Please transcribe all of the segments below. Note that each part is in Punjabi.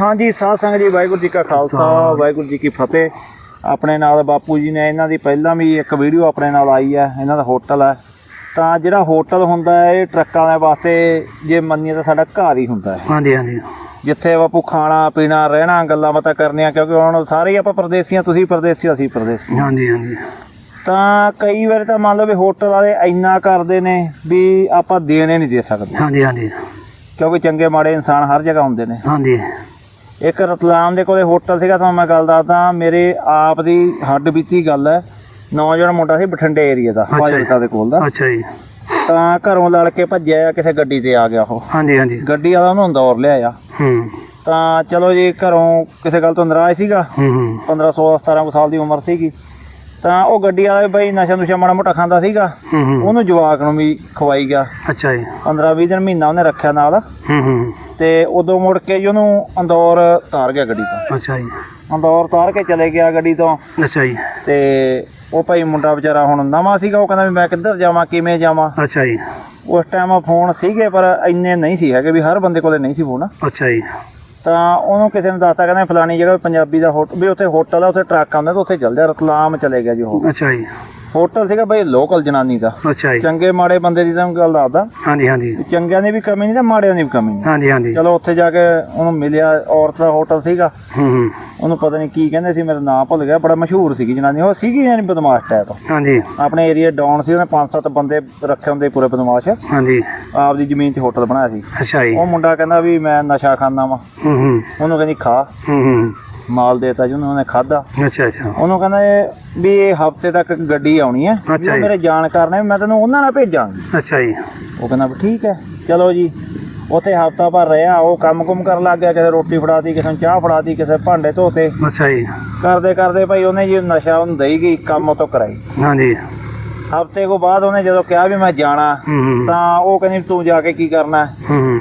ਹਾਂਜੀ ਸਾਧ ਸੰਗਤ ਜੀ ਵਾਹਿਗੁਰੂ ਜੀ ਕਾ ਖਾਲਸਾ ਵਾਹਿਗੁਰੂ ਜੀ ਕੀ ਫਤਿਹ। ਆਪਣੇ ਨਾਲ ਬਾਪੂ ਜੀ ਨੇ ਇਹਨਾਂ ਦੀ ਪਹਿਲਾਂ ਵੀ ਇੱਕ ਵੀਡੀਓ ਆਪਣੇ ਨਾਲ ਆਈ ਹੈ ਇਹਨਾਂ ਦਾ ਹੋਟਲ ਹੈ। ਤਾਂ ਜਿਹੜਾ ਹੋਟਲ ਹੁੰਦਾ ਹੈ ਇਹ ਟਰੱਕਾਂ ਦੇ ਵਾਸਤੇ ਜੇ ਮੰਨੀਏ ਤਾਂ ਸਾਡਾ ਘਰ ਹੀ ਹੁੰਦਾ ਹੈ। ਹਾਂਜੀ ਹਾਂਜੀ। ਜਿੱਥੇ ਬਾਪੂ ਖਾਣਾ ਪੀਣਾ ਰਹਿਣਾ ਗੱਲਾਂ ਬਾਤਾਂ ਕਰਨੀਆਂ ਕਿਉਂਕਿ ਹੁਣ ਸਾਰੇ ਆਪਾਂ ਪਰਦੇਸੀਆਂ ਤੁਸੀਂ ਪਰਦੇਸੀ ਅਸੀਂ ਪਰਦੇਸੀ। ਹਾਂਜੀ ਹਾਂਜੀ। ਤਾਂ ਕਈ ਵਾਰ ਤਾਂ ਮੰਨ ਲਓ ਵੀ ਹੋਟਲ ਵਾਲੇ ਇੰਨਾ ਕਰਦੇ ਨੇ ਵੀ ਆਪਾਂ ਦੇਣੇ ਨਹੀਂ ਦੇ ਸਕਦੇ। ਹਾਂਜੀ ਹਾਂਜੀ। ਕਿਉਂਕਿ ਚੰਗੇ ਮਾੜੇ ਇਨਸਾਨ ਹਰ ਜਗ੍ਹਾ ਹੁੰਦੇ ਨੇ। ਹਾਂਜੀ। ਇੱਕ ਰਤਲਾਮ ਦੇ ਕੋਲੇ ਹੋਟਲ ਸੀਗਾ ਤੁਹਾਨੂੰ ਮੈਂ ਗੱਲ ਦੱਸਦਾ ਮੇਰੇ ਆਪ ਦੀ ਹੱਡ ਬੀਤੀ ਗੱਲ ਹੈ। ਨੌਜਵਾਨ ਮੁੰਡਾ ਸੀ ਬਠਿੰਡੇ ਏਰੀਆ ਦਾ। ਫਾਜ਼ਿਲਕਾ ਦੇ ਕੋਲ ਦਾ। ਅੱਛਾ ਜੀ। ਤਾਂ ਘਰੋਂ ਲੜ ਕੇ ਭੱਜਿਆ ਕਿਸੇ ਗੱਡੀ ਤੇ ਆ ਗਿਆ ਉਹ। ਹਾਂਜੀ ਹਾਂਜੀ। ਗੱਡੀ ਵਾਲਾ ਉਹਨੂੰ ਅੰਦੌਰ ਲਿਆਇਆ। ਹੂੰ। ਤਾਂ ਚਲੋ ਜੀ ਘਰੋਂ ਕਿਸੇ ਗੱਲ ਤੋਂ ਨਾਰਾਜ਼ ਸੀਗਾ। ਹੂੰ ਹੂੰ। 1500 17 ਕੁ ਸਾਲ ਦੀ ਉਮਰ ਸੀਗੀ। ਤਾਂ ਉਹ ਗੱਡੀ ਵਾਲਾ ਬਈ ਨਸ਼ਾ ਨੁਸ਼ਾ ਮਾੜਾ ਮੋਟਾ ਖਾਂਦਾ ਸੀਗਾ। ਹੂੰ ਹੂੰ। ਉਹਨੂੰ ਜਵਾਕ ਨੂੰ ਵੀ ਖਵਾਈ ਗਿਆ। ਅੱਛਾ ਜੀ। 15 20 ਦਿਨ ਮਹੀਨਾ ਉਹਨੇ ਰੱਖਿਆ ਨਾਲ। ਹੂੰ ਹੂੰ। ਤੇ ਉਦੋਂ ਮੁੜ ਕੇ ਜੀ ਉਹਨੂੰ ਅੰਦੌਰ ਤਾਰ ਗਿਆ ਗੱਡੀ ਤੋਂ। ਅੱਛਾ ਜੀ। ਅੰਦੌਰ ਤਾਰ ਕੇ ਚਲੇ ਗਿਆ ਗੱਡੀ ਤੋਂ। ਅੱਛਾ ਜੀ। ਤੇ ਉਹ ਭਾਈ ਮੁੰਡਾ ਵਿਚਾਰਾ ਹੁਣ ਨਵਾਂ ਸੀਗਾ ਉਹ ਕਹਿੰਦਾ ਵੀ ਮੈਂ ਕਿੱਧਰ ਜਾਵਾਂ ਕਿਵੇਂ ਜਾਵਾਂ? ਅੱਛਾ ਜੀ। ਉਸ ਟਾਈਮ ਫੋਨ ਸੀਗੇ ਪਰ ਇੰਨੇ ਨਹੀਂ ਸੀ ਹੈਗੇ ਵੀ ਹਰ ਬੰਦੇ ਕੋਲੇ ਨਹੀਂ ਸੀ ਫੋਨ ਅੱਛਾ ਜੀ। ਤਾਂ ਉਹਨੂੰ ਕਿਸੇ ਨੇ ਦੱਸਤਾ ਕਹਿੰਦਾ ਫਲਾਣੀ ਜਗ੍ਹਾ ਪੰਜਾਬੀ ਦਾ ਹੋਟਲ ਵੀ ਉੱਥੇ ਹੋਟਲ ਆ ਉੱਥੇ ਟਰੱਕ ਆਉਂਦਾ ਤਾਂ ਉੱਥੇ ਚੱਲ ਜਾ ਰਤਲਾਮ ਚਲੇ ਗਿਆ ਜੀ ਉਹ। ਅੱਛਾ ਜੀ। ਹੋਟਲ ਸੀਗਾ ਬਈ ਲੋਕਲ ਜਨਾਨੀ ਦਾ। ਅੱਛਾ ਜੀ। ਚੰਗੇ ਮਾੜੇ ਬੰਦੇ ਦੀ ਤਾਂ ਗੱਲ ਦੱਸਦਾ। ਹਾਂਜੀ ਹਾਂਜੀ। ਚੰਗਿਆਂ ਦੀ ਵੀ ਕਮੀ ਨਹੀਂ ਤੇ ਮਾੜਿਆਂ ਦੀ ਵੀ ਕਮੀ ਨਹੀਂ। ਹਾਂਜੀ ਹਾਂਜੀ। ਚਲੋ ਉੱਥੇ ਜਾ ਕੇ ਉਹਨੂੰ ਮਿਲਿਆ ਔਰਤ ਦਾ ਹੋਟਲ ਸੀਗਾ। ਹੂੰ ਹੂੰ। ਉਹਨੂੰ ਪਤਾ ਨਹੀਂ ਕੀ ਕਹਿੰਦੇ ਸੀ ਮੇਰਾ ਨਾਮ ਭੁੱਲ ਗਿਆ ਬੜਾ ਮਸ਼ਹੂਰ ਸੀਗੀ ਜਨਾਨੀ। ਉਹ ਸੀਗੀ ਯਾਨੀ ਬਦਮਾਸ਼ ਟਾਈਪ ਹਾਂਜੀ। ਆਪਣੇ ਏਰੀਆ ਡਾਊਨ ਸੀ ਉਹਨੇ ਪੰਜ ਸੱਤ ਬੰਦੇ ਰੱਖੇ ਹੁੰਦੇ ਪੂਰੇ ਬਦਮਾਸ਼। ਹਾਂਜੀ। ਆਪਦੀ ਜ਼ਮੀਨ 'ਚ ਹੋਟਲ ਬਣਾਇਆ ਸੀ। ਅੱਛਾ ਜੀ। ਉਹ ਮੁੰਡਾ ਕਹਿੰਦਾ ਵੀ ਮੈਂ ਨਸ਼ਾ ਖਾਂਦਾ ਵਾਂ। ਹੂੰ ਹੂੰ। ਉਹਨੂੰ ਕਹਿੰਦੀ ਖਾ। ਹੂੰ ਹੂੰ। ਮਾਲ ਦੇਤਾ ਜੀ ਉਹਨੂੰ ਖਾਦਾ ਅੱਛਾ ਅੱਛਾ। ਉਹਨੂੰ ਕਹਿੰਦਾ ਇਹ ਵੀ ਇਹ ਹਫ਼ਤੇ ਤੱਕ ਗੱਡੀ ਆਉਣੀ ਹੈ। ਅੱਛਾ ਜੋ ਜੀ। ਮੇਰੇ ਜਾਣਕਾਰ ਨੇ ਮੈਂ ਤੈਨੂੰ ਉਹਨਾਂ ਨਾਲ ਭੇਜਾਂਗੀ। ਅੱਛਾ ਜੀ। ਉਹ ਕਹਿੰਦਾ ਵੀ ਠੀਕ ਹੈ ਚਲੋ ਜੀ। ਉੱਥੇ ਹਫਤਾ ਭਰ ਰਿਹਾ ਉਹ ਕੰਮ ਕੁਮ ਕਰਨ ਲੱਗ ਗਿਆ ਕਿਸੇ ਰੋਟੀ ਫੜਾਤੀ ਕਿਸੇ ਨੂੰ ਚਾਹ ਫੜਾਤੀ ਕਿਸੇ ਭਾਂਡੇ ਧੋਤੇ। ਅੱਛਾ ਜੀ। ਕਰਦੇ ਕਰਦੇ ਭਾਈ ਉਹਨੇ ਜੀ ਨਸ਼ਾ ਉਹਨੂੰ ਦੇਈ ਗਈ ਕੰਮ ਉਹ ਤੋਂ ਕਰਾਈ। ਹਾਂਜੀ। ਹਫ਼ਤੇ ਕੋ ਬਾਅਦ ਉਹਨੇ ਜਦੋਂ ਕਿਹਾ ਵੀ ਮੈਂ ਜਾਣਾ ਤਾਂ ਉਹ ਕਹਿੰਦੀ ਤੂੰ ਜਾ ਕੇ ਕੀ ਕਰਨਾ?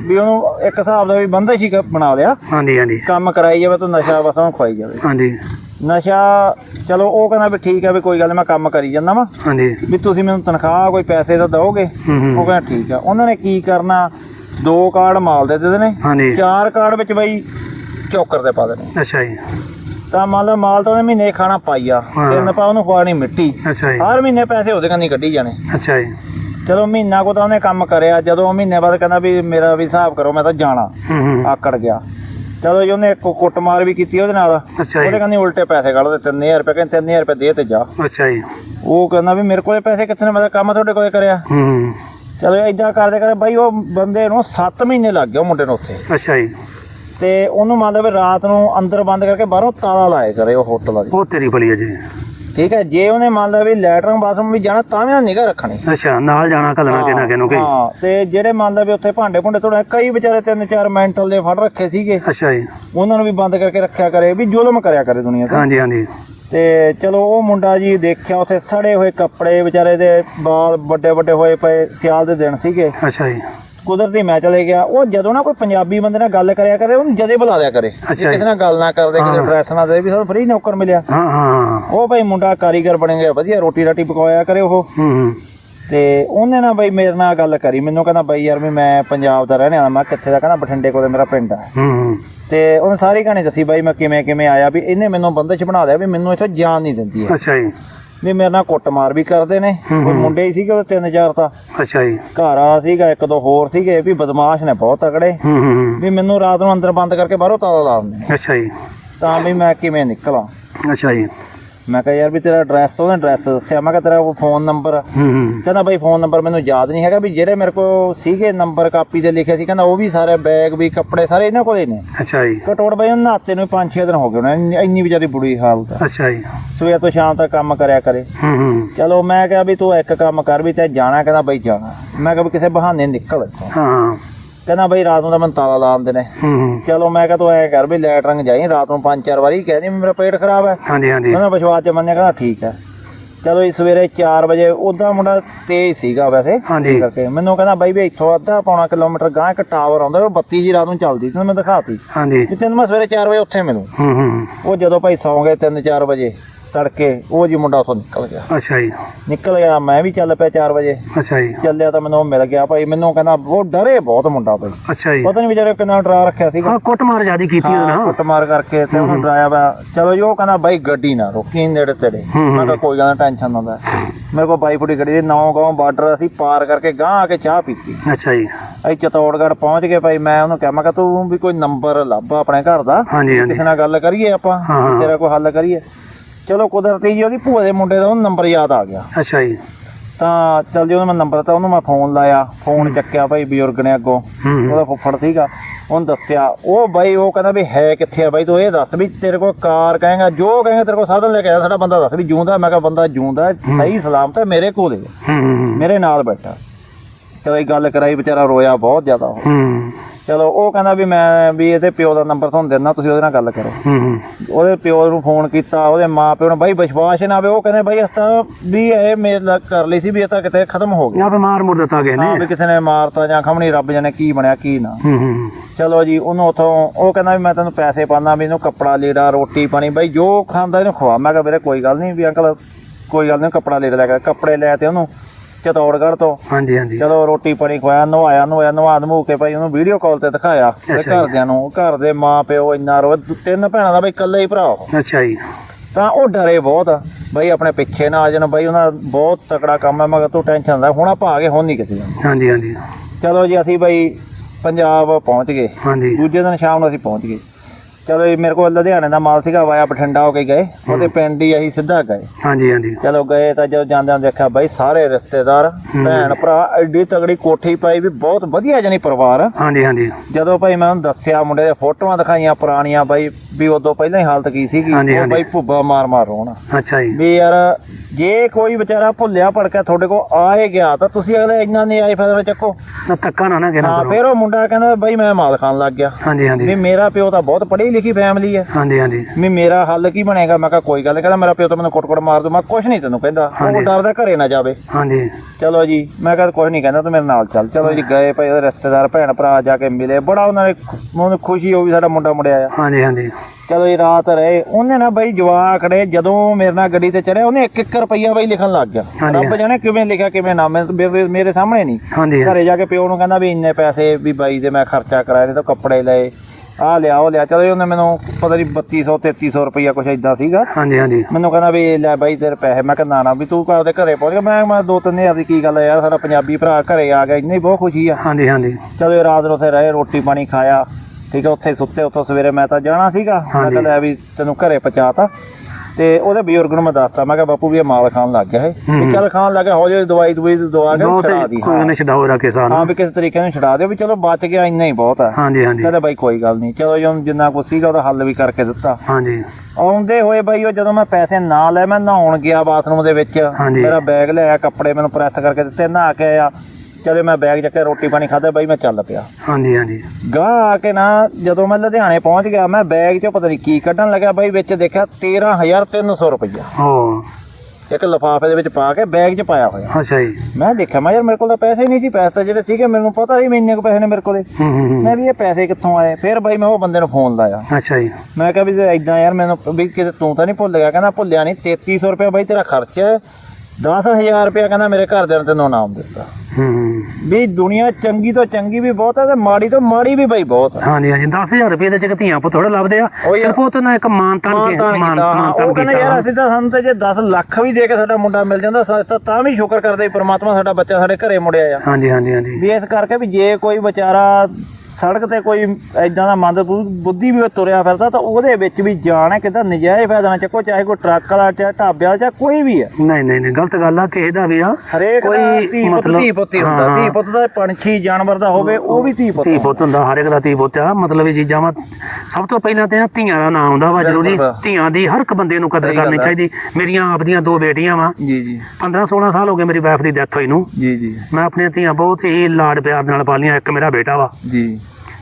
ਵੀ ਉਹਨੂੰ ਇੱਕ ਹਿਸਾਬ ਦਾ ਵੀ ਬੰਦਸ਼ ਹੀ ਬਣਾ ਲਿਆ। ਹਾਂਜੀ ਹਾਂਜੀ। ਕੰਮ ਕਰਾਈ ਜਾਵੇ ਤੂੰ ਨਸ਼ਾ ਬਸ ਉਹਨੂੰ ਖਵਾਈ ਜਾਵੇ। ਹਾਂਜੀ। ਨਸ਼ਾ ਚਲੋ ਉਹ ਕਹਿੰਦਾ ਵੀ ਠੀਕ ਹੈ ਵੀ ਕੋਈ ਗੱਲ ਮੈਂ ਕੰਮ ਕਰੀ ਜਾਂਦਾ ਵਾ। ਹਾਂਜੀ। ਵੀ ਤੁਸੀਂ ਮੈਨੂੰ ਤਨਖਾਹ ਕੋਈ ਪੈਸੇ ਤਾਂ ਦਿਓਗੇ? ਹੂੰ ਉਹ ਕਹਿੰਦਾ ਠੀਕ ਆ। ਉਹਨਾਂ ਨੇ ਕੀ ਕਰਨਾ? ਦੋ ਕਾਰਡ ਮਾਲ ਦੇ ਦਿੱਤੇ ਨੇ। ਚਾਰ ਕਾਰਡ ਵਿੱਚ ਬਈ ਚੌਕਰ ਤੇ ਪਾ ਦੇਣੇ। ਅੱਛਾ ਜੀ। ਤਾਂ ਮੰਨ ਲਓ ਮਾਲ ਤਾਂ ਉਹਨੇ ਮਹੀਨੇ ਖਾਣਾ ਪਾਈਆ ਹਾਂ। ਤਿੰਨ ਪਾ ਉਹਨੂੰ ਖਵਾਣੀ ਮਿੱਟੀ। ਅੱਛਾ ਜੀ। ਹਰ ਮਹੀਨੇ ਪੈਸੇ ਉਹਦੇ ਕੰਨੀ ਕੱਢੀ ਜਾਣੇ। ਅੱਛਾ ਜੀ। ਚਲੋ ਮਹੀਨਾ ਕੋ ਤਾਂ ਉਹਨੇ ਕੰਮ ਕਰਿਆ ਜਦੋਂ ਮਹੀਨੇ ਬਾਅਦ ਕਹਿੰਦਾ ਵੀ ਮੇਰਾ ਵੀ ਹਿਸਾਬ ਕਰੋ ਮੈਂ ਤਾਂ ਜਾਣਾ। ਹੂੰ ਹੂੰ। ਆਕੜ ਗਿਆ। ਚਲੋ ਜੀ ਉਹਨੇ ਇੱਕ ਕੁੱਟਮਾਰ ਵੀ ਕੀਤੀ ਉਹਦੇ ਨਾਲ। ਅੱਛਾ ਉਹਦੇ ਜੀ ਕਹਿੰਦੀ ਉਲਟੇ ਪੈਸੇ ਕੱਢ ਦੇ 3000 ਰੁਪਏ ਕਹਿੰਦੇ 3000 ਰੁਪਏ ਦੇ ਤੇ ਜਾ। ਅੱਛਾ ਜੀ। ਉਹ ਕਹਿੰਦਾ ਵੀ ਮੇਰੇ ਕੋਲੇ ਪੈਸੇ ਕਿੱਥੇ ਨੇ ਮੈਂ ਤਾਂ ਕੰਮ ਤੁਹਾਡੇ ਕੋਲੇ ਕਰਿਆ। ਹੂੰ ਹੂੰ। ਚਲੋ ਏਦਾਂ ਕਰਦੇ ਕਰਦੇ ਬਾਈ ਉਹ ਬੰਦੇ ਨੂੰ 7 ਮਹੀਨੇ ਲੱਗ ਗਏ ਉਹ ਮੁੰਡੇ ਨੂੰ ਉੱਥੇ। ਅੱਛਾ ਜੀ। ਤੇ ਉਹਨੂੰ ਵੀ ਰਾਤ ਨੂੰ ਅੰਦਰ ਬੰਦ ਕਰਕੇ ਬਾਹਰੋਂ ਤਾਲਾ ਲਾਏ ਕਰੇ ਉਹ ਹੋਟਲ ਵਾਲੀ। ਉਹ ਤੇਰੀ ਹੈ ਜੀ। ਠੀਕ ਹੈ ਜੇ ਉਹਨੇ ਮੰਨ ਲਓ ਵੀ ਲੈਟਰਨ ਬਾਥਰੂਮ ਵੀ ਜਾਣਾ ਤਾਂ ਵੀ ਨਿਗਾ ਰੱਖਣੀ। ਅੱਛਾ ਨਾਲ ਜਾਣਾ ਘੱਲਣਾ ਕਿਨਾ ਕਿਨੂੰ ਕਿ ਹਾਂ ਤੇ ਜਿਹੜੇ ਮੰਨ ਲਓ ਵੀ ਉੱਥੇ ਭਾਂਡੇ ਭੁੰਡੇ ਧੋਣੇ ਕਈ ਵਿਚਾਰੇ ਤਿੰਨ ਚਾਰ ਮੈਂਟਲ ਦੇ ਫੜ ਰੱਖੇ ਸੀਗੇ। ਅੱਛਾ ਜੀ। ਉਹਨਾਂ ਨੂੰ ਵੀ ਬੰਦ ਕਰਕੇ ਰੱਖਿਆ ਕਰੇ ਵੀ ਜ਼ੁਲਮ ਕਰਿਆ ਕਰੇ ਦੁਨੀਆ ਤੇ। ਹਾਂਜੀ ਹਾਂਜੀ। ਤੇ ਚਲੋ ਉਹ ਮੁੰਡਾ ਜੀ ਦੇਖਿਆ ਉੱਥੇ ਸੜੇ ਹੋਏ ਕੱਪੜੇ ਵਿਚਾਰੇ ਦੇ ਬਾਲ ਵੱਡੇ ਵੱਡੇ ਹੋਏ ਪਏ ਸਿਆਲ ਦੇ ਦਿਨ ਸੀਗੇ। ਅੱਛਾ ਜੀ। ਕੁਦਰਤੀ ਮੈਂ ਚਲੇ ਗਿਆ ਉਹ ਜਦੋਂ ਨਾ ਕੋਈ ਪੰਜਾਬੀ ਬੰਦੇ ਨਾਲ ਗੱਲ ਕਰਿਆ ਕਰੇ ਉਹਨੂੰ ਜਦੇ ਬੁਲਾ ਲਿਆ ਕਰੇ। ਜੇ। ਕਿਸੇ ਨਾਲ ਗੱਲ ਨਾ ਕਰਦੇ ਕਿਸੇ। ਐਡਰੈਸ ਨਾ ਦੇ ਵੀ ਸਾਨੂੰ ਫ੍ਰੀ ਨੌਕਰ ਮਿਲਿਆ। ਹਾਂ ਹਾਂ ਹਾਂ। ਉਹ ਭਾਈ ਮੁੰਡਾ ਕਾਰੀਗਰ ਬਣ ਗਿਆ ਵਧੀਆ ਰੋਟੀ ਰਾਟੀ ਪਕਾਇਆ ਕਰੇ ਉਹ। ਹੂੰ ਤੇ ਉਹਨੇ ਨਾ ਬਈ ਮੇਰੇ ਨਾਲ ਗੱਲ ਕਰੀ ਮੈਨੂੰ ਕਹਿੰਦਾ ਬਈ ਯਾਰ ਵੀ ਮੈਂ ਪੰਜਾਬ ਦਾ ਰਹਿਣ ਵਾਲਾ ਮੈਂ ਕਿੱਥੇ ਦਾ ਕਹਿੰਦਾ ਬਠਿੰਡੇ ਕੋਲੇ ਮੇਰਾ ਪਿੰਡ ਹੂੰ ਹੂੰ। ਤੇ ਉਹਨੇ ਸਾਰੀ ਕਹਾਣੀ ਦੱਸੀ ਬਾਈ ਮੈਂ ਕਿਵੇਂ ਕਿਵੇਂ ਆਇਆ ਵੀ ਇਹਨੇ ਮੈਨੂੰ ਬੰਦਸ਼ ਬਣਾ ਲਿਆ ਵੀ ਮੈਨੂੰ ਇੱਥੇ ਜਾਣ ਨਹੀਂ ਦਿੰਦੀ ਹੈ ਅੱਛਾ ਜੀ। ਵੀ ਮੇਰੇ ਨਾਲ ਕੁੱਟਮਾਰ ਵੀ ਕਰਦੇ ਨੇ। ਕੋਈ। ਮੁੰਡੇ ਹੀ ਸੀਗੇ ਉਹ ਤਿੰਨ ਚਾਰ ਤਾਂ। ਅੱਛਾ ਜੀ। ਘਰ ਆ ਸੀਗਾ ਇੱਕ ਦੋ ਹੋਰ ਸੀਗੇ ਵੀ ਬਦਮਾਸ਼ ਨੇ ਬਹੁਤ ਤਕੜੇ। ਵੀ ਮੈਨੂੰ ਰਾਤ ਨੂੰ ਅੰਦਰ ਬੰਦ ਕਰਕੇ ਬਾਹਰੋਂ ਤਾਲਾ ਲਾ ਦਿੰਦੇ ਅੱਛਾ ਜੀ। ਤਾਂ ਵੀ ਮੈਂ ਕਿਵੇਂ ਨਿਕਲਾਂ। ਅੱਛਾ ਜੀ। ਮੈਂ ਕਿਹਾ ਯਾਰ ਵੀ ਤੇਰਾ ਐਡਰੈਸ ਉਹਨੇ ਐਡਰੈਸ ਦੱਸਿਆ। ਮੈਂ ਕਿਹਾ ਤੇਰਾ ਫੋਨ ਨੰਬਰ ਕਹਿੰਦਾ ਬਈ ਫੋਨ ਨੰਬਰ ਮੈਨੂੰ ਯਾਦ ਨਹੀਂ ਹੈਗਾ ਵੀ ਜਿਹੜੇ ਮੇਰੇ ਕੋਲ ਸੀਗੇ ਨੰਬਰ ਕਾਪੀ ਤੇ ਲਿਖੇ ਸੀ। ਕਹਿੰਦਾ ਉਹ ਵੀ ਸਾਰੇ ਬੈਗ ਵੀ ਕੱਪੜੇ ਸਾਰੇ ਇਹਨਾਂ ਕੋਲੇ ਨੇ। ਅੱਛਾ ਜੀ। ਘਟੋੜ ਬਈ ਉਹਨਾਂ ਨਾਤੇ ਨੂੰ 5-6 ਦਿਨ ਹੋ ਗਏ ਉਹਨਾਂ ਇੰਨੀ- ਵਿਚਾਰੀ ਬੁਰੀ ਹਾਲਤ ਹੈ ਅੱਛਾ ਜੀ। ਸਵੇਰ ਤੋਂ ਸ਼ਾਮ ਤੱਕ ਕੰਮ ਕਰਿਆ ਕਰੇ। ਹੂੰ ਹੂੰ। ਚਲੋ ਮੈਂ ਕਿਹਾ ਵੀ ਤੂੰ ਇੱਕ ਕੰਮ ਕਰ ਵੀ ਤੇ ਜਾਣਾ ਕਹਿੰਦਾ ਬਈ ਜਾਣਾ। ਮੈਂ ਕਿਹਾ ਵੀ ਕਿਸੇ ਬਹਾਨੇ ਨਿਕਲ ਹਾਂ। ਕਹਿੰਦਾ ਬਈ ਰਾਤ ਨੂੰ ਤਾਂ ਮੈਨੂੰ ਤਾਲਾ ਲਾ ਦਿੰਦੇ ਨੇ। ਹੂੰ ਹੂੰ। ਚਲੋ ਮੈਂ ਕਿਹਾ ਤੂੰ ਐ ਕਰ ਵੀ ਲੈਟ ਰੰਗ ਜਾਈ ਰਾਤ ਨੂੰ ਪੰਜ ਚਾਰ ਵਾਰੀ ਕਹਿੰਦੀ ਮੇਰਾ ਪੇਟ ਖਰਾਬ ਹੈ। ਹਾਂਜੀ ਹਾਂਜੀ। ਉਹਨਾਂ ਵਿਸ਼ਵਾਸ ਚ ਮੰਨਿਆ ਕਹਿੰਦਾ ਠੀਕ ਹੈ। ਚਲੋ ਜੀ ਸਵੇਰੇ 4 ਵਜੇ ਉਹਦਾ ਮੁੰਡਾ ਤੇਜ਼ ਸੀਗਾ ਵੈਸੇ ਹਾਂਜੀ। ਕਰਕੇ। ਮੈਨੂੰ ਕਹਿੰਦਾ ਬਾਈ ਵੀ ਇੱਥੋਂ ਅੱਧਾ ਪੌਣਾ ਕਿਲੋਮੀਟਰ ਗਾਂ ਇੱਕ ਟਾਵਰ ਆਉਂਦਾ ਉਹ ਬੱਤੀ ਜੀ ਰਾਤ ਨੂੰ ਚੱਲਦੀ ਤੇ ਮੈਂ ਦਿਖਾਤੀ। ਹਾਂਜੀ। ਤੈਨੂੰ ਮੈਂ ਸਵੇਰੇ 4 ਵਜੇ ਉੱਥੇ ਮਿਲੂ। ਹੂੰ ਹੂੰ। ਉਹ ਜਦੋਂ ਭਾਈ ਸੌਂ ਗਏ 3-4 ਵਜੇ ਤੜਕੇ ਉਹ ਜੀ ਮੁੰਡਾ ਉੱਥੋਂ ਨਿਕਲ ਗਿਆ। ਅੱਛਾ ਜੀ। ਨਿਕਲ ਗਿਆ ਮੈਂ ਵੀ ਚੱਲ ਪਿਆ 4 ਵਜੇ। ਅੱਛਾ ਜੀ। ਚੱਲਿਆ ਤਾਂ ਮੈਨੂੰ ਉਹ ਮਿਲ ਗਿਆ ਭਾਈ ਮੈਨੂੰ ਕਹਿੰਦਾ ਉਹ ਡਰੇ ਬਹੁਤ ਮੁੰਡਾ ਭਾਈ। ਅੱਛਾ ਜੀ। ਪਤਾ ਨਹੀਂ ਵਿਚਾਰੇ ਕਿੰਨਾ ਡਰਾ ਰੱਖਿਆ ਸੀਗਾ। ਹਾਂ ਕੁੱਟਮਾਰ ਜਿਆਦੀ ਕੀਤੀ ਉਹਦੇ ਹਾਂ ਨਾਲ ਕੁੱਟਮਾਰ ਕਰਕੇ ਤੇ ਉਹਨੂੰ ਡਰਾਇਆ ਵਾ ਚਲੋ ਜੀ ਉਹ ਕਹਿੰਦਾ ਬਾਈ ਗੱਡੀ ਨਾ ਰੋਕੀ ਨੇੜੇ ਤੇੜੇ। ਮੈਂ ਕਿਹਾ ਕੋਈ ਗੱਲ ਟੈਨਸ਼ਨ ਨਾ ਲੈ। ਮੇਰੇ ਕੋਲ ਬਾਈ ਫੁੱਟੀ ਗੱਡੀ ਦੇ ਨੌ ਗਾਉਂ ਬਾਰਡਰ ਅਸੀਂ ਪਾਰ ਕਰਕੇ ਗਾਂ ਆ ਕੇ ਚਾਹ ਪੀਤੀ। ਅੱਛਾ ਜੀ। ਅਸੀਂ ਚਤੌੜਗੜ੍ਹ ਪਹੁੰਚ ਗਏ ਭਾਈ ਮੈਂ ਉਹਨੂੰ ਕਿਹਾ ਮੈਂ ਕਿਹਾ ਤੂੰ ਵੀ ਕੋਈ ਨੰਬਰ ਲੱਭ ਆਪਣੇ ਘਰ ਦਾ। ਹਾਂਜੀ ਹਾਂਜੀ। ਕਿਸੇ ਨਾਲ ਗੱਲ ਕਰੀਏ ਆਪਾਂ। ਤੇਰਾ ਕੋਈ ਹੱਲ ਕਰੀਏ? ਚਲੋ ਕੁਦਰਤੀ ਜੀ ਉਹਦੀ ਭੂਆ ਦੇ ਮੁੰਡੇ ਦਾ ਉਹਨੂੰ ਨੰਬਰ ਯਾਦ ਆ ਗਿਆ। ਅੱਛਾ ਜੀ। ਤਾਂ ਚੱਲ ਜੀ ਉਹਨੂੰ ਮੈਂ ਨੰਬਰ ਤਾਂ ਉਹਨੂੰ ਮੈਂ ਫੋਨ ਲਾਇਆ ਫੋਨ ਚੱਕਿਆ ਭਾਈ ਬਜ਼ੁਰਗ ਨੇ ਅੱਗੋਂ। ਉਹਦਾ ਫੁੱਫੜ ਸੀਗਾ ਉਹਨੂੰ ਦੱਸਿਆ ਉਹ ਬਾਈ ਉਹ ਕਹਿੰਦਾ ਵੀ ਹੈ ਕਿੱਥੇ ਆ ਬਾਈ ਤੂੰ ਇਹ ਦੱਸ ਵੀ ਤੇਰੇ ਕੋਲ ਕਾਰ ਕਹੇਗਾ ਜੋ ਕਹੇਗਾ ਤੇਰੇ ਕੋਲ ਸਾਧਨ ਲੈ ਕੇ ਆ ਸਾਡਾ ਬੰਦਾ ਦੱਸ ਵੀ ਜੂੰਦਾ ਮੈਂ ਕਿਹਾ ਬੰਦਾ ਜੂੰਦਾ ਸਹੀ ਸਲਾਮਤ ਹੈ ਮੇਰੇ ਕੋਲ ਹੀ ਮੇਰੇ ਨਾਲ ਬੈਠਾ। ਚਲੋ ਇਹ ਗੱਲ ਕਰਾਈ ਵਿਚਾਰਾ ਰੋਇਆ ਬਹੁਤ ਜ਼ਿਆਦਾ। ਉਹ। ਚਲੋ ਉਹ ਕਹਿੰਦਾ ਵੀ ਮੈਂ ਵੀ ਇਹਦੇ ਪਿਓ ਦਾ ਨੰਬਰ ਤੁਹਾਨੂੰ ਦਿੰਦਾ ਤੁਸੀਂ ਉਹਦੇ ਨਾਲ ਗੱਲ ਕਰੋ। ਹੂੰ ਹੂੰ। ਉਹਦੇ ਪਿਓ ਨੂੰ ਫੋਨ ਕੀਤਾ ਉਹਦੇ ਮਾਂ ਪਿਓ ਨੂੰ ਬਾਈ ਵਿਸ਼ਵਾਸ ਨਾ ਆਵੇ ਉਹ ਕਹਿੰਦੇ ਬਾਈ ਅਸਤਾ ਵੀ ਇਹ ਮੇਲ ਕਰ ਲਈ ਸੀ ਵੀ ਇਹ ਤਾਂ ਕਿਤੇ ਖਤਮ ਹੋ ਗਿਆ। ਆ ਬਿਮਾਰ ਮੁਰ ਦਿੱਤਾ ਗਏ ਹਾਂ ਨੇ ਵੀ ਕਿਸੇ ਨੇ ਮਾਰਤਾ ਜਾਂ ਖਮਣੀ ਰੱਬ ਜਾਣੇ ਕੀ ਬਣਿਆ ਕੀ ਨਾ। ਹੂੰ ਹੂੰ ਚਲੋ ਜੀ ਉਹਨੂੰ ਉਥੋਂ ਉਹ ਕਹਿੰਦਾ ਵੀ ਮੈਂ ਤੈਨੂੰ ਪੈਸੇ ਪਾਉਂਦਾ ਵੀ ਇਹਨੂੰ ਕੱਪੜਾ ਲੀੜਾ ਰੋਟੀ ਪਾਣੀ ਬਾਈ ਜੋ ਖਾਂਦਾ ਇਹਨੂੰ ਖਵਾ। ਮੈਂ ਕਿਹਾ ਵੀਰੇ ਕੋਈ ਗੱਲ ਨਹੀਂ ਵੀ ਅੰਕਲ ਕੋਈ ਗੱਲ ਨਹੀਂ ਕੱਪੜਾ ਲੀੜਾ ਲੈ ਕੇ ਕੱਪੜੇ ਲੈ ਤੇ ਉਹਨੂੰ। ਚਤੌੜਗੜ੍ਹ ਤੋਂ। ਹਾਂਜੀ ਹਾਂਜੀ। ਚਲੋ ਰੋਟੀ ਪਾਣੀ ਖਵਾਇਆ ਨਵਾਇਆ ਨਵਾਇਆ ਨਵਾ ਨਵੂ ਕੇ ਭਾਈ ਉਹਨੂੰ ਵੀਡੀਓ ਕਾਲ ਤੇ ਦਿਖਾਇਆ ਉਹਦੇ ਅੱਛਾ ਜੀ। ਘਰਦਿਆਂ ਨੂੰ ਘਰ ਦੇ ਮਾਂ ਪਿਓ ਇੰਨਾ ਰੋ ਤਿੰਨ ਭੈਣਾਂ ਦਾ ਬਈ ਇਕੱਲਾ ਹੀ ਭਰਾ ਉਹ। ਅੱਛਾ ਜੀ। ਤਾਂ ਉਹ ਡਰੇ ਬਹੁਤ। ਆ ਬਈ ਆਪਣੇ ਪਿੱਛੇ ਨਾ ਆ ਜਾਣ ਬਈ ਉਹਨਾਂ ਦਾ ਬਹੁਤ ਤਕੜਾ ਕੰਮ ਹੈ ਮਗਰ ਤੂੰ ਟੈਨਸ਼ਨ ਲੈ ਹੁਣ ਆਪਾਂ ਆ ਗਏ ਹੁਣ ਨਹੀਂ ਕਿਤੇ ਜਾਣਾ। ਹਾਂਜੀ ਹਾਂਜੀ। ਚਲੋ ਜੀ ਅਸੀਂ ਬਈ ਪੰਜਾਬ ਪਹੁੰਚ ਗਏ। ਹਾਂਜੀ। ਦੂਜੇ ਦਿਨ ਸ਼ਾਮ ਨੂੰ ਅਸੀਂ ਪਹੁੰਚ ਗਏ। ਚਲੋ ਜੀ ਮੇਰੇ ਕੋਲ ਲੁਧਿਆਣੇ ਦਾ ਮਾਲ ਸੀਗਾ ਵਾਇਆ ਬਠਿੰਡਾ ਹੋ ਕੇ ਗਏ। ਉਹਦੇ ਪਿੰਡ ਹੀ ਅਸੀਂ ਸਿੱਧਾ ਗਏ। ਹਾਂਜੀ ਹਾਂਜੀ। ਚਲੋ ਗਏ ਤਾਂ ਜਦੋਂ ਜਾਂਦਿਆਂ ਦੇਖਿਆ ਬਾਈ ਸਾਰੇ ਰਿਸ਼ਤੇਦਾਰ ਭੈਣ ਭਰਾ ਐਡੀ ਤਗੜੀ ਕੋਠੀ ਪਾਈ ਵੀ ਬਹੁਤ ਵਧੀਆ ਜਣੀ ਪਰਿਵਾਰ। ਹਾਂਜੀ ਹਾਂਜੀ। ਜਦੋਂ ਭਾਈ ਮੈਂ ਉਹਨੂੰ ਦੱਸਿਆ ਮੁੰਡੇ ਦੇ ਫੋਟੋਆਂ ਦਿਖਾਈਆਂ ਪੁਰਾਣੀਆਂ ਬਾਈ ਵੀ ਉਦੋਂ ਪਹਿਲਾਂ ਹੀ ਹਾਲਤ ਕੀ ਸੀਗੀ ਉਹ। ਬਾਈ ਭੁੱਬਾ ਮਾਰ ਮਾਰ ਰੋਣਾ। ਅੱਛਾ ਜੀ। ਵੀ ਯਾਰ ਜੇ ਕੋਈ ਵਿਚਾਰਾ ਭੁੱਲਿਆ ਭੜਕਿਆ ਤੁਹਾਡੇ ਕੋਲ ਆ ਹੀ ਗਿਆ ਤਾਂ ਤੁਸੀਂ ਅਗਲੇ ਇੰਨਾ ਨਹੀਂ ਆਏ ਫਿਰ ਚੱਕੋ। ਨਾ ਧੱਕਾ ਨਾ ਨਾ ਕਿਹਨਾਂ ਹਾਂ ਕਰੋ। ਫਿਰ ਉਹ ਮੁੰਡਾ ਕਹਿੰਦਾ ਬਾਈ ਮੈਂ ਮਾਲ ਖਾਣ ਲੱਗ ਗਿਆ। ਹਾਂਜੀ ਵੀ ਹਾਂਜੀ ਮੇਰਾ ਪਿਓ ਤਾਂ ਬਹੁਤ ਪੜ੍ਹੀ ਲਿਖੀ ਫੈਮਿਲੀ ਹੈ। ਹਾਂਜੀ ਹਾਂਜੀ। ਵੀ ਮੇਰਾ ਹੱਲ ਕੀ ਬਣੇਗਾ? ਮੈਂ ਕਿਹਾ ਕੋਈ ਗੱਲ ਨੀ। ਕਹਿੰਦਾ ਮੇਰਾ ਪਿਓ ਤਾਂ ਮੈਨੂੰ ਕੁੱਟ-ਕੁੱਟ ਮਾਰ ਦੂ। ਮੈਂ ਕੁਛ ਨਹੀਂ ਤੈਨੂੰ ਕਹਿੰਦਾ। ਉਹ ਹਾਂਜੀ। ਡਰਦਾ ਘਰੇ ਨਾ ਜਾਵੇ। ਹਾਂਜੀ। ਚਲੋ ਜੀ ਮੈਂ ਕਿਹਾ ਕੁਛ ਨਹੀਂ ਕਹਿੰਦਾ ਤੂੰ ਮੇਰੇ ਨਾਲ ਚੱਲ। ਚਲੋ ਜੀ ਗਏ ਭਾਈ ਉਹਦੇ ਰਿਸ਼ਤੇਦਾਰ ਭੈਣ ਭਰਾ ਜਾ ਕੇ ਮਿਲੇ। ਬੜਾ ਉਹਨਾਂ ਨੇ ਉਹਨੂੰ ਖੁਸ਼ੀ ਹੋ ਵੀ ਸਾਡਾ ਮੁੰਡਾ ਮੁੜਿਆ ਆ। ਹਾਂਜੀ ਹਾਂਜੀ। ਚਲੋ ਜੀ ਰਾਤ ਰਹੇ ਉਹਨੇ ਨਾ ਬਾਈ ਜਵਾਕੜੇ ਜਦੋਂ ਮੇਰੇ ਨਾਲ ਗੱਡੀ ਤੇ ਚੜਿਆ ਉਹਨੇ 1-1 ਰੁਪਈਆ ਬਾਈ ਲਿਖਣ ਲੱਗ ਗਿਆ। ਰੱਬ ਜਾਣੇ ਕਿਵੇਂ ਲਿਖਿਆ ਕਿਵੇਂ ਨਾ ਮੇਰੇ- ਸਾਹਮਣੇ ਨਹੀਂ। ਘਰੇ ਜਾ ਕੇ ਪਿਓ ਨੂੰ ਕਹਿੰਦਾ ਵੀ ਇੰਨੇ ਪੈਸੇ ਵੀ ਬਾਈ ਦੇ ਮੈਂ ਖਰਚਾ ਕਰਾਇਆ ਨੇ ਤਾਂ ਕੱਪੜੇ ਲਏ ਆ ਲਿਆ ਉਹ ਲਿਆ। ਚਲੋ ਉਹਨੇ ਮੈਨੂੰ ਪਤਾ ਨਹੀਂ 3200 3300 ਰੁਪਈਆ ਕੁਛ ਇਦਾਂ ਸੀਗਾ। ਹਾਂਜੀ ਹਾਂਜੀ। ਮੈਨੂੰ ਕਹਿੰਦਾ ਵੀ ਲੈ ਬਾਈ ਤੇਰੇ ਪੈਸੇ ਮੈਂ ਕਹਿੰਦਾ ਨਾ ਵੀ ਤੂੰ ਕਾ ਉਹਦੇ ਘਰੇ ਪਹੁੰਚ ਗਿਆ। ਮੈਂ ਮੈਂ ਦੋ ਤਿੰਨ ਹਜ਼ਾਰ ਦੀ ਕੀ ਗੱਲ ਯਾਰ ਸਾਡਾ ਪੰਜਾਬੀ ਭਰਾ ਘਰੇ ਆ ਗਿਆ ਇੰਨੀ ਬਹੁਤ ਖੁਸ਼ੀ ਆ। ਹਾਂਜੀ ਹਾਂਜੀ। ਚਲੋ ਰਾਤ ਨੂੰ ਉੱਥੇ ਰਹੇ ਰੋਟੀ ਪਾਣੀ ਖਾਇਆ। ਠੀਕ ਹੈ ਉੱਥੇ ਸੁੱਤੇ ਉੱਥੋਂ ਸਵੇਰੇ ਮੈਂ ਤਾਂ ਜਾਣਾ ਸੀਗਾ। ਮੈਂ ਹਾਂਜੀ। ਕਿਹਾ ਲੈ ਵੀ ਤੈਨੂੰ ਘਰੇ ਪਹੁੰਚਾਤਾ। ਤੇ ਉਹਦੇ ਬਜ਼ੁਰਗ ਨੂੰ ਮੈਂ ਦੱਸਤਾ ਮੈਂ ਕਿਹਾ ਬਾਪੂ ਵੀ ਇਹ ਮਾਲ ਖਾਣ ਲੱਗ ਗਿਆ ਹੈ ਵੀ ਚੱਲ ਖਾਣ ਲੱਗਾ ਹੋ ਜੇ ਦਵਾਈ ਦਵਾਈ ਦਵਾ ਕੇ ਛਡਾ ਦੀ। ਕੋਈ ਨੇ ਛਡਾਓ ਰੱਖੇ ਸਾਨ ਹਾਂ ਵੀ ਕਿਸੇ ਤਰੀਕੇ ਨਾਲ ਛਡਾ ਦਿਓ ਵੀ ਚਲੋ ਬਚ ਗਿਆ ਇੰਨਾ ਹੀ ਬਹੁਤ ਹੈ ਹਾਂਜੀ ਹਾਂਜੀ। ਕਹਿੰਦਾ ਬਾਈ ਕੋਈ ਗੱਲ ਨਹੀਂ। ਚਲੋ ਜਿੰਨਾ ਕੁ ਸੀਗਾ ਉਹਦਾ ਹੱਲ ਵੀ ਕਰਕੇ ਦਿੱਤਾ। ਹਾਂਜੀ। ਆਉਂਦੇ ਹੋਏ ਬਾਈ ਉਹ ਜਦੋਂ ਮੈਂ ਪੈਸੇ ਨਾ ਲੈ ਮੈਂ ਨਹਾਉਣ ਗਿਆ ਬਾਥਰੂਮ ਦੇ ਵਿੱਚ। ਮੇਰਾ ਬੈਗ ਲਿਆਇਆ ਕੱਪੜੇ ਮੈਨੂੰ ਪ੍ਰੈਸ ਕਰਕੇ ਦਿੱਤੇ ਨਹਾ ਕੇ ਆਇਆ। ਚਲੇ ਮੈਂ ਬੈਗ ਚੱਕੇ ਰੋਟੀ ਪਾਣੀ ਖਾਦਾ ਬਾਈ ਮੈਂ ਚੱਲ ਪਿਆ। ਹਾਂਜੀ ਹਾਂਜੀ। ਗਾਂ ਆ ਕੇ ਨਾ ਜਦੋਂ ਮੈਂ ਲੁਧਿਆਣੇ ਪਹੁੰਚ ਗਿਆ ਮੈਂ ਬੈਗ 'ਚੋਂ ਪਤਾ ਨਹੀਂ ਕੀ ਕੱਢਣ ਲੱਗਾ ਬਾਈ ਵਿੱਚ ਦੇਖਿਆ 13300 ਰੁਪਈਆ। ਇੱਕ ਲਿਫਾਫੇ ਦੇ ਵਿੱਚ ਪਾ ਕੇ ਬੈਗ 'ਚ ਪਾਇਆ ਹੋਇਆ। ਅੱਛਾ ਜੀ। ਮੈਂ ਦੇਖਿਆ ਮੈਂ ਯਾਰ ਮੇਰੇ ਕੋਲ ਤਾਂ ਪੈਸੇ ਹੀ ਨਹੀਂ ਸੀ ਪੈਸੇ ਤਾਂ ਜਿਹੜੇ ਸੀਗੇ ਮੈਨੂੰ ਪਤਾ ਸੀ ਇੰਨੇ ਕੁ ਪੈਸੇ ਨੇ ਮੇਰੇ ਕੋਲੇ। ਮੈਂ ਵੀ ਇਹ ਪੈਸੇ ਕਿੱਥੋਂ ਆਏ? ਫਿਰ ਬਾਈ ਮੈਂ ਉਹ ਬੰਦੇ ਨੂੰ ਫੋਨ ਲਾਇਆ। ਅੱਛਾ ਜੀ। ਮੈਂ ਕਿਹਾ ਵੀ ਇਦਾਂ ਯਾਰ ਮੈਨੂੰ ਵੀ ਕਿਤੇ ਤੂੰ ਤਾਂ ਨਹੀਂ ਭੁੱਲ ਗਿਆ ਕਹਿੰਦਾ ਭੁੱਲਿਆ ਨਹੀਂ 3300 ਰੁਪਏ ਬਾਈ ਤੇਰਾ ਖਰਚ ਹੈ। 10000 ਰੁਪਏ ਕਹਿੰਦਾ ਮੇਰੇ ਘਰਦਿਆਂ ਤੈਨੂੰ ਇਨਾਮ ਦਿੱਤਾ। ਹੂੰ। ਵੀ ਦੁਨੀਆ ਚੰਗੀ ਤੋਂ ਚੰਗੀ ਵੀ ਬਹੁਤ ਹੈ ਤੇ ਮਾੜੀ ਤੋਂ ਮਾੜੀ ਵੀ ਬਾਈ ਬਹੁਤ ਹੈ ਹਾਂਜੀ ਹਾਂਜੀ 10000 ਰੁਪਏ ਦੇ ਚ ਧੀਆਂ ਪੁੱਤ ਥੋੜਾ ਲੱਭਦੇ ਆ। ਸਿਰਫ ਉਹ ਤਾਂ ਇੱਕ ਮਾਨਤਾਨ ਮਾਨ ਕੇ ਮਾਨਤਾਨ ਉਹ ਕਹਿੰਦਾ ਯਾਰ ਅਸੀਂ ਤਾਂ ਸਾਨੂੰ ਤੇ ਜੇ 10 ਲੱਖ ਵੀ ਦੇ ਕੇ ਸਾਡਾ ਮੁੰਡਾ ਮਿਲ ਜਾਂਦਾ ਤਾਂ ਤਾਂ ਵੀ ਸ਼ੁਕਰ ਕਰਦੇ ਪ੍ਰਮਾਤਮਾ ਸਾਡਾ ਬੱਚਾ ਸਾਡੇ ਘਰੇ ਮੁੜਿਆ ਆ। ਹਾਂਜੀ ਹਾਂਜੀ ਹਾਂਜੀ। ਵੀ ਇਸ ਕਰਕੇ ਵੀ ਜੇ ਕੋਈ ਵਿਚਾਰਾ ਸੜਕ ਤੇ ਕੋਈ ਐਦਾਂ ਦਾ ਮੰਦ ਬੁੱਧੀ ਵੀ ਤੁਰਿਆ ਫਿਰਦਾ ਤਾਂ ਉਹਦੇ ਵਿੱਚ ਵੀ ਜਾਣ ਹੈ ਕਿਦਾਂ ਨਜਾਇਜ਼ ਫਾਇਦਾ ਨਾ ਚੱਕੋ ਚਾਹੇ ਕੋਈ ਟਰੱਕ ਵਾਲਾ ਚਾਹੇ ਢਾਬੇ ਵਾਲਾ ਚਾਹੇ ਕੋਈ ਵੀ ਹੈ। ਨਹੀਂ ਨਹੀਂ ਨਹੀਂ ਗਲਤ ਗੱਲ ਆ ਕਿਸੇ ਦਾ ਵੀ ਆ। ਹਰੇਕ ਕੋਈ ਮਤਲਬ- ਧੀ ਪੁੱਤ ਹੀ ਹੁੰਦਾ। ਧੀ ਪੁੱਤ ਦਾ ਪੰਛੀ ਜਾਨਵਰ ਦਾ ਹੋਵੇ ਉਹ ਵੀ ਧੀ ਪੁੱਤ ਧੀ ਪੁੱਤ ਹੁੰਦਾ ਹਰ ਇੱਕ ਦਾ ਧੀ ਪੁੱਤ ਆ। ਮਤਲਬ ਇਹ ਚੀਜ਼ਾਂ ਵਾ ਸਭ ਤੋਂ ਪਹਿਲਾਂ ਤੇ ਧੀਆਂ ਦਾ ਨਾਂ ਆਉਂਦਾ ਵਾ ਜ਼ਰੂਰੀ। ਧੀਆਂ ਦੀ ਹਰ ਇੱਕ ਬੰਦੇ ਨੂੰ ਕਦਰ ਕਰਨੀ। ਚਾਹੀਦੀ। ਮੇਰੀਆਂ ਆਪਦੀਆਂ ਦੋ ਬੇਟੀਆਂ ਵਾ। ਜੀ ਜੀ। 15 16 ਸਾਲ ਹੋ ਗਏ ਮੇਰੀ ਵਾਈਫ ਦੀ ਡੈਥ ਹੋਈ ਨੂੰ। ਜੀ ਜੀ। ਮੈਂ ਆਪਣੀਆਂ ਧੀਆਂ ਬਹੁਤ ਹੀ ਲਾਡ ਪਿਆਰ ਨਾਲ ਪਾਲੀਆਂ ਇੱਕ ਮੇਰਾ ਬੇਟਾ ਵਾ। ਜੀ।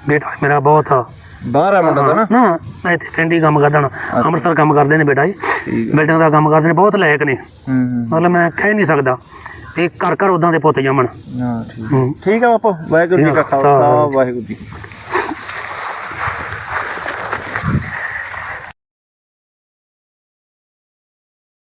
ਬੇਟਾ ਮੇਰਾ ਬਹੁਤ ਆ। ਬਾਹਰ ਆ ਮੁੰਡਾ ਤਾਂ ਨਾ? ਨਾ ਮੈਂ ਇੱਥੇ ਹੀ ਕੰਮ ਕਰਦਾ ਨਾ ਅੰਮ੍ਰਿਤਸਰ ਕੰਮ ਕਰਦੇ ਨੇ ਬੇਟਾ ਜੀ। ਬਿਲਡਿੰਗ ਦਾ ਕੰਮ ਕਰਦੇ ਨੇ ਬਹੁਤ ਲਾਇਕ ਨੇ। ਮਤਲਬ ਮੈਂ ਕਹਿ ਨਹੀਂ ਸਕਦਾ ਤੇ ਘਰ ਘਰ ਉਦਾਂ ਦੇ ਪੁੱਤ ਜੰਮਣ। ਹਾਂ ਠੀਕ ਹੂੰ। ਠੀਕ ਹੈ ਬਾਪੂ ਵਾਹਿਗੁਰੂ ਜੀ ਕਾ ਖਾਲਸਾ, ਵਾਹਿਗੁਰੂ ਜੀ